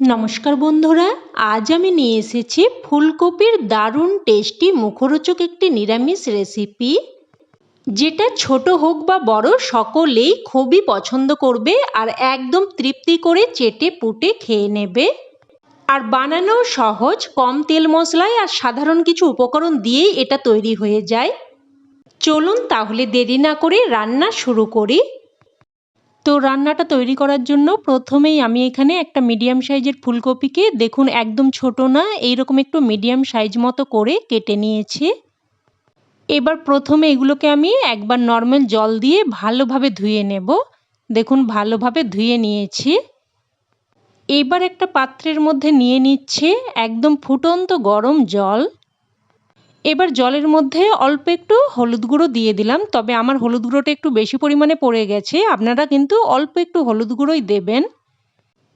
নমস্কার বন্ধুরা, আজ আমি নিয়ে এসেছি ফুলকপির দারুণ টেস্টি মুখরোচক একটি নিরামিষ রেসিপি, যেটা ছোট হোক বা বড় সকলেই খুবই পছন্দ করবে আর একদম তৃপ্তি করে চেটে পুটে খেয়ে নেবে। আর বানানো সহজ, কম তেল মশলায় আর সাধারণ কিছু উপকরণ দিয়েই এটা তৈরি হয়ে যায়। চলুন তাহলে দেরি না করে রান্না শুরু করি। তো রান্নাটা তৈরি করার জন্য প্রথমেই আমি এখানে একটা মিডিয়াম সাইজের ফুলকপিকে দেখুন একদম ছোট না, এইরকম একটু মিডিয়াম সাইজ মতো করে কেটে নিয়েছি। এবার প্রথমে এগুলোকে আমি একবার নর্মাল জল দিয়ে ভালোভাবে ধুয়ে নেব। দেখুন ভালোভাবে ধুয়ে নিয়েছি। এবার একটা পাত্রের মধ্যে নিয়ে নিচ্ছে একদম ফুটন্ত গরম জল। এবার জলের মধ্যে অল্প একটু হলুদ গুঁড়ো দিয়ে দিলাম, তবে আমার হলুদ গুঁড়োটা একটু বেশি পরিমাণে পড়ে গেছে, আপনারা কিন্তু অল্প একটু হলুদ গুঁড়োই দেবেন।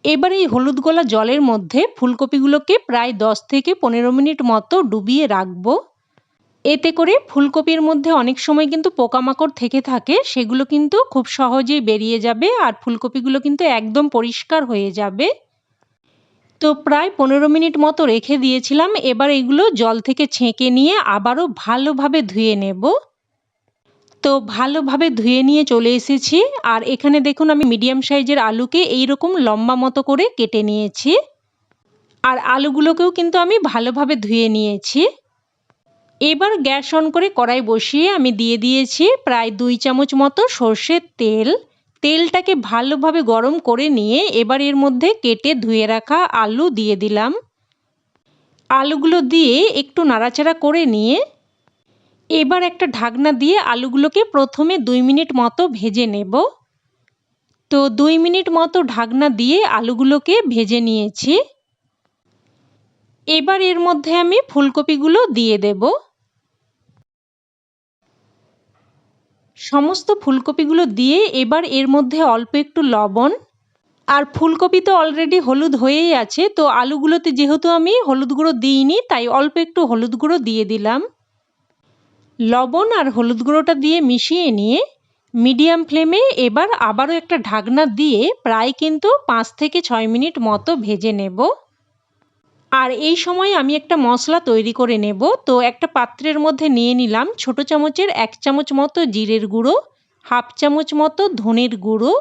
এবার এই হলুদ গোলা জলের মধ্যে ফুলকপিগুলোকে প্রায় দশ থেকে পনেরো মিনিট মতো ডুবিয়ে রাখব। এতে করে ফুলকপির মধ্যে অনেক সময় কিন্তু পোকামাকড় থেকে থাকে, সেগুলো কিন্তু খুব সহজেই বেরিয়ে যাবে আর ফুলকপিগুলো কিন্তু একদম পরিষ্কার হয়ে যাবে। তো প্রায় পনেরো মিনিট মতো রেখে দিয়েছিলাম। এবার এগুলো জল থেকে ছেঁকে নিয়ে আবারও ভালোভাবে ধুয়ে নেব। তো ভালোভাবে ধুয়ে নিয়ে চলে এসেছি। আর এখানে দেখুন আমি মিডিয়াম সাইজের আলুকে এই রকম লম্বা মতো করে কেটে নিয়েছি। আর আলুগুলোকেও কিন্তু আমি ভালোভাবে ধুয়ে নিয়েছি। এবার গ্যাস অন করে কড়াই বসিয়ে আমি দিয়ে দিয়েছি প্রায় দুই চামচ মতো সর্ষের তেল। তেলটাকে ভালোভাবে গরম করে নিয়ে এবার এর মধ্যে কেটে ধুয়ে রাখা আলু দিয়ে দিলাম। আলুগুলো দিয়ে একটু নাড়াচাড়া করে নিয়ে এবার একটা ঢাকনা দিয়ে আলুগুলোকে প্রথমে দুই মিনিট মতো ভেজে নেব। তো দুই মিনিট মতো ঢাকনা দিয়ে আলুগুলোকে ভেজে নিয়েছি। এবার এর মধ্যে আমি ফুলকপিগুলো দিয়ে দেবো। সমস্ত ফুলকপিগুলো দিয়ে এবার এর মধ্যে অল্প একটু লবণ। আর ফুলকপি তো অলরেডি হলুদ হয়েই আছে, তো আলুগুলোতে যেহেতু আমি হলুদ গুঁড়ো দিইনি, তাই অল্প একটু হলুদ গুঁড়ো দিয়ে দিলাম। লবণ আর হলুদ গুঁড়োটা দিয়ে মিশিয়ে নিয়ে মিডিয়াম ফ্লেমে এবার আবারও একটা ঢাকনা দিয়ে প্রায় কিন্তু পাঁচ থেকে ছয় মিনিট মতো ভেজে নেব। আর এই সময় আমি একটা মশলা তৈরি করে নেব। তো একটা পাত্রের মধ্যে নিয়ে নিলাম ছোট চামচের এক চামচ মতো জিরের গুঁড়ো, হাফ চামচ মতো ধনের গুঁড়ো,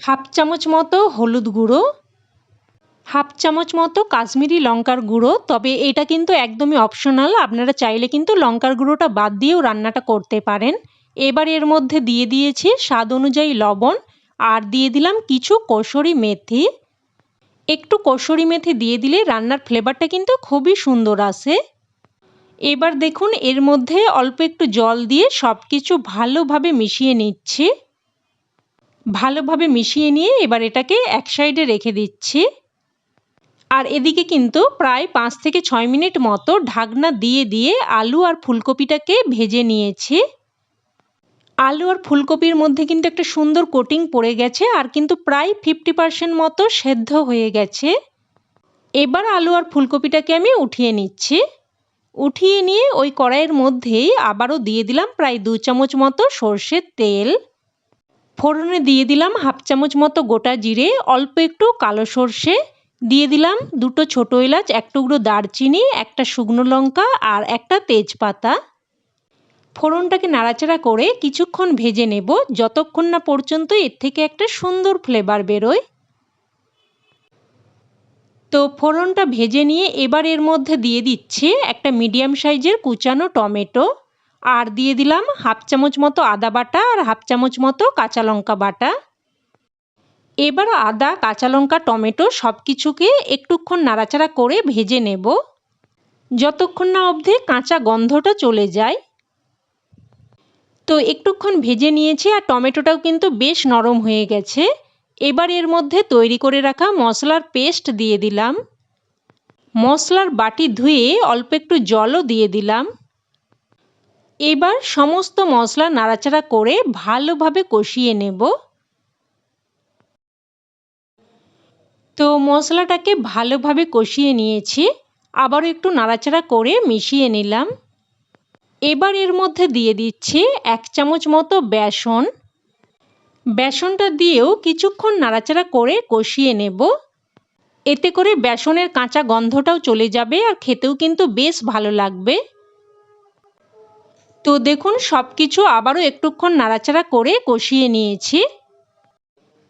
হাফ চামচ মতো হলুদ গুঁড়ো, হাফ চামচ মতো কাশ্মীরি লঙ্কার গুঁড়ো। তবে এটা কিন্তু একদমই অপশনাল, আপনারা চাইলে কিন্তু লঙ্কার গুঁড়োটা বাদ দিয়েও রান্নাটা করতে পারেন। এবার এর মধ্যে দিয়ে দিয়েছি স্বাদ অনুযায়ী লবণ, আর দিয়ে দিলাম কিছু কসুরি মেথি। একটু কসুরি মেথি দিয়ে দিলে রান্নার ফ্লেভারটা কিন্তু খুবই সুন্দর আসে। এবার দেখুন, এর মধ্যে অল্প একটু জল দিয়ে সব কিছু ভালোভাবে মিশিয়ে নিচ্ছি। ভালোভাবে মিশিয়ে নিয়ে এবার এটাকে এক সাইডে রেখে দিচ্ছি। আর এদিকে কিন্তু প্রায় পাঁচ থেকে ছয় মিনিট মতো ঢাকনা দিয়ে দিয়ে আলু আর ফুলকপিটাকে ভেজে নিয়েছি। আলু আর ফুলকপির মধ্যে কিন্তু একটা সুন্দর কোটিং পড়ে গেছে আর কিন্তু প্রায় ফিফটি পার্সেন্ট মতো সেদ্ধ হয়ে গেছে। এবার আলু আর ফুলকপিটাকে আমি উঠিয়ে নিচ্ছি। উঠিয়ে নিয়ে ওই কড়াইয়ের মধ্যেই আবারও দিয়ে দিলাম প্রায় দু চামচ মতো সর্ষের তেল। ফোড়নে দিয়ে দিলাম হাফ চামচ মতো গোটা জিরে, অল্প একটু কালো সর্ষে, দিয়ে দিলাম দুটো ছোটো এলাচ, এক টুকরো দারচিনি, একটা শুকনো লঙ্কা আর একটা তেজপাতা। ফোড়নটাকে নাড়াচাড়া করে কিছুক্ষণ ভেজে নেব। যতক্ষণ না পর্যন্ত এর থেকে একটা সুন্দর ফ্লেভার বেরোয়। তো ফোড়নটা ভেজে নিয়ে এবার এর মধ্যে দিয়ে দিচ্ছি একটা মিডিয়াম সাইজের কুচানো টমেটো। আর দিয়ে দিলাম হাফ চামচ মতো আদা বাটা আর হাফ চামচ মতো কাঁচা লঙ্কা বাটা। এবার আদা, কাঁচা লঙ্কা, টমেটো সব কিছুকে একটুক্ষণ নাড়াচাড়া করে ভেজে নেব। যতক্ষণ না অবধি কাঁচা গন্ধটা চলে যায়। তো একটুক্ষণ ভেজে নিয়েছি আর টমেটোটাও কিন্তু বেশ নরম হয়ে গেছে। এবার এর মধ্যে তৈরি করে রাখা মশলার পেস্ট দিয়ে দিলাম। মশলার বাটি ধুয়ে অল্প একটু জলও দিয়ে দিলাম। এবার সমস্ত মশলা নাড়াচাড়া করে ভালোভাবে কষিয়ে নেব। তো মশলাটাকে ভালোভাবে কষিয়ে নিয়েছি। আবারও একটু নাড়াচাড়া করে মিশিয়ে নিলাম। এবার এর মধ্যে দিয়ে দিচ্ছি এক চামচ মতো বেসন। বেসনটা দিয়েও কিছুক্ষণ নাড়াচাড়া করে কষিয়ে নেব। এতে করে বেসনের কাঁচা গন্ধটাও চলে যাবে আর খেতেও কিন্তু বেশ ভালো লাগবে। তো দেখুন সব কিছু আবারও একটুক্ষণ নাড়াচাড়া করে কষিয়ে নিয়েছি।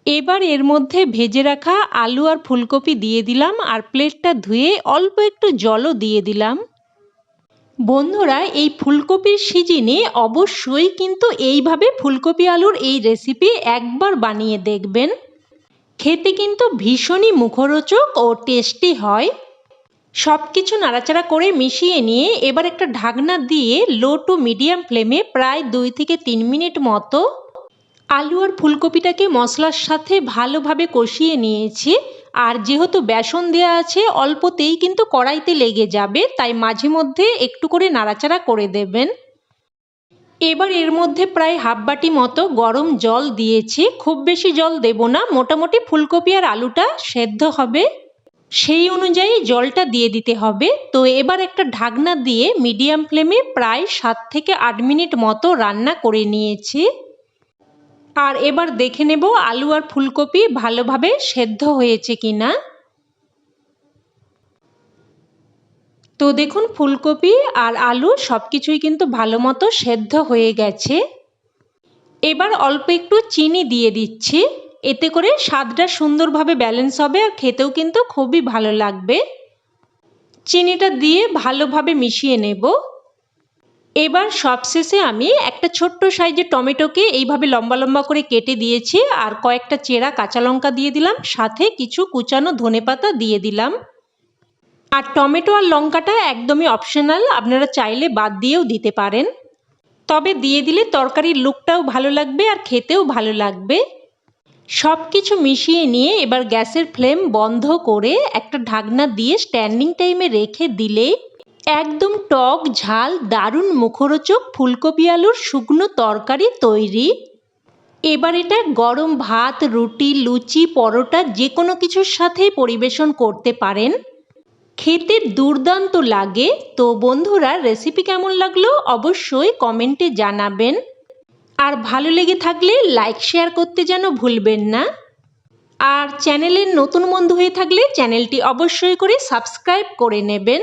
এবার এর মধ্যে ভেজে রাখা আলু আর ফুলকপি দিয়ে দিলাম আর প্লেটটা ধুয়ে অল্প একটু জলও দিয়ে দিলাম। বন্ধুরা, এই ফুলকপির সিজনে অবশ্যই কিন্তু এইভাবে ফুলকপি আলুর এই রেসিপি একবার বানিয়ে দেখবেন। খেতে কিন্তু ভীষণই মুখরোচক ও টেস্টি হয়। সব কিছু নাড়াচাড়া করে মিশিয়ে নিয়ে এবার একটা ঢাকনা দিয়ে লো টু মিডিয়াম ফ্লেমে প্রায় দুই থেকে তিন মিনিট মতো আলু আর ফুলকপিটাকে মশলার সাথে ভালোভাবে কষিয়ে নিয়েছি। আর যেহেতু বেসন দেওয়া আছে, অল্পতেই কিন্তু কড়াইতে লেগে যাবে, তাই মাঝে মধ্যে একটু করে নাড়াচাড়া করে দেবেন। এবার এর মধ্যে প্রায় হাফ বাটি মতো গরম জল দিয়েছি। খুব বেশি জল দেব না, মোটামুটি ফুলকপি আর আলুটা সেদ্ধ হবে। সেই অনুযায়ী জলটা দিয়ে দিতে হবে। তো এবার একটা ঢাকনা দিয়ে মিডিয়াম ফ্লেমে প্রায় সাত থেকে আট মিনিট মতো রান্না করে নিয়েছি। আর এবার দেখে নেব আলু আর ফুলকপি ভালোভাবে সেদ্ধ হয়েছে কি না তো দেখুন, ফুলকপি আর আলু সব কিছুই কিন্তু ভালো মতো সেদ্ধ হয়ে গেছে। এবার অল্প একটু চিনি দিয়ে দিচ্ছি, এতে করে স্বাদটা সুন্দরভাবে ব্যালেন্স হবে আর খেতেও কিন্তু খুবই ভালো লাগবে। চিনিটা দিয়ে ভালোভাবে মিশিয়ে নেব। এবার সবশেষে আমি একটা ছোট্ট সাইজের টমেটোকে এইভাবে লম্বা লম্বা করে কেটে দিয়েছি, আর কয়েকটা চেরা কাঁচা লঙ্কা দিয়ে দিলাম, সাথে কিছু কুচানো ধনেপাতা দিয়ে দিলাম। আর টমেটো আর লঙ্কাটা একদমই অপশনাল আপনারা চাইলে বাদ দিয়েও দিতে পারেন। তবে দিয়ে দিলে তরকারির লুকটাও ভালো লাগবে আর খেতেও ভালো লাগবে। সব কিছু মিশিয়ে নিয়ে এবার গ্যাসের ফ্লেম বন্ধ করে একটা ঢাকনা দিয়ে স্ট্যান্ডিং টাইমে রেখে দিলে একদম টক, ঝাল, দারুণ মুখরোচক ফুলকপি আলুর শুকনো তরকারি তৈরি। এবার এটা গরম ভাত, রুটি, লুচি, পরোটা যে কোনো কিছুর সাথেই পরিবেশন করতে পারেন। খেতে দুর্দান্ত লাগে। তো বন্ধুরা রেসিপি কেমন লাগল অবশ্যই কমেন্টে জানাবেন। আর ভালো লেগে থাকলে লাইক শেয়ার করতে যেন ভুলবেন না। আর চ্যানেলের নতুন বন্ধু হয়ে থাকলে চ্যানেলটি অবশ্যই করে সাবস্ক্রাইব করে নেবেন।